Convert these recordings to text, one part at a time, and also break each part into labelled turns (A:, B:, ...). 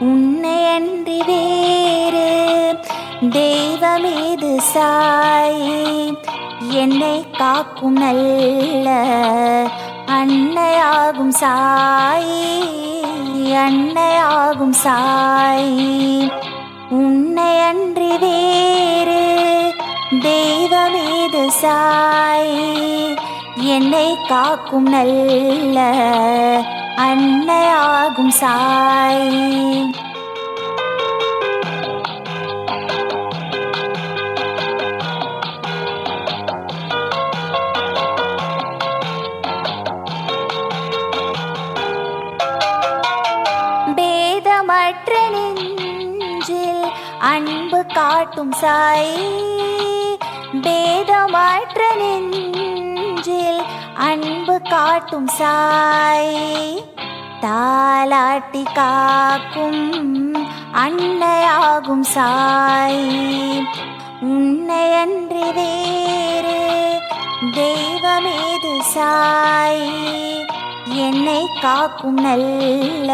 A: உன்னை அன்றி வேறு தெய்வமேது சாய்? என்னை காக்கும் நல்ல அன்னையாகும் சாய் அன்னையாகும் சாய். உன்னை அன்றி வேறு தெய்வமேது சாய்? என்னை காக்கும் நல்ல அன்னையாகும் சாய். பேதமற்ற நெஞ்சில் அன்பு காட்டும் சாய். பேதமற்ற நெஞ்சில் அன்பு காட்டும் சாய் தாலாட்டி காக்கும் அன்னையாகும் சாய். உன்னை அன்றி வேறு தெய்வமேது சாய். என்னை காக்கும் நல்ல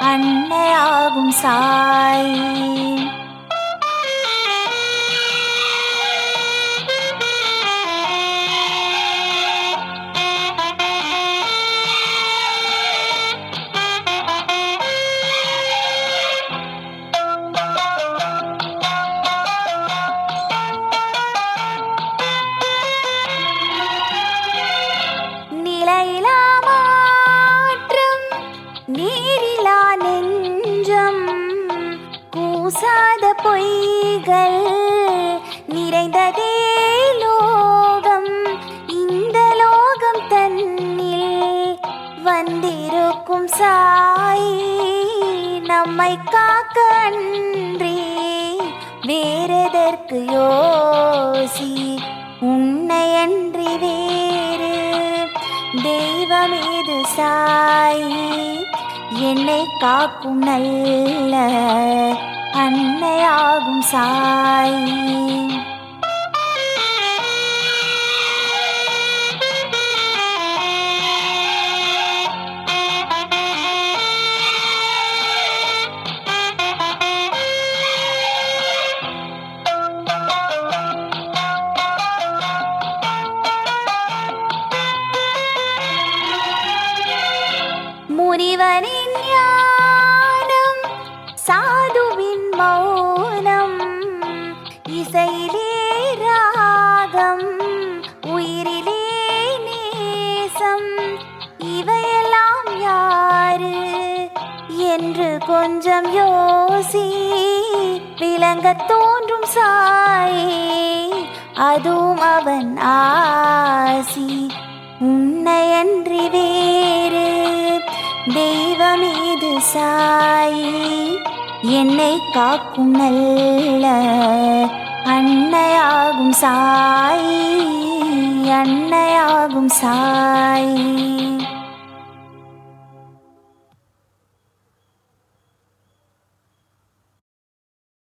A: அன்னையாகும் சாய். நீரிலா நெஞ்சம் கூசாத பொய்கள் நிறைந்ததே லோகம். இந்த லோகம் தன்னில் வந்திருக்கும் சாய் நம்மை காக்க அன்றி. வேறெதற்கு யோசி உன்னை அன்றி வேறு. தெய்வமேது சாயி என்னை காக்கும் நல்ல அன்னையாகும் சாய். முனிவனின் என்று கொஞ்சம் யோசி விளங்க தோன்றும் சாயே அதுவும் அவன் ஆசி. உன்னை அன்றி வேறு தெய்வமீது சாய் என்னை காக்கும் நல்ல அன்னையாகும் சாய் அன்னையாகும் சாய்.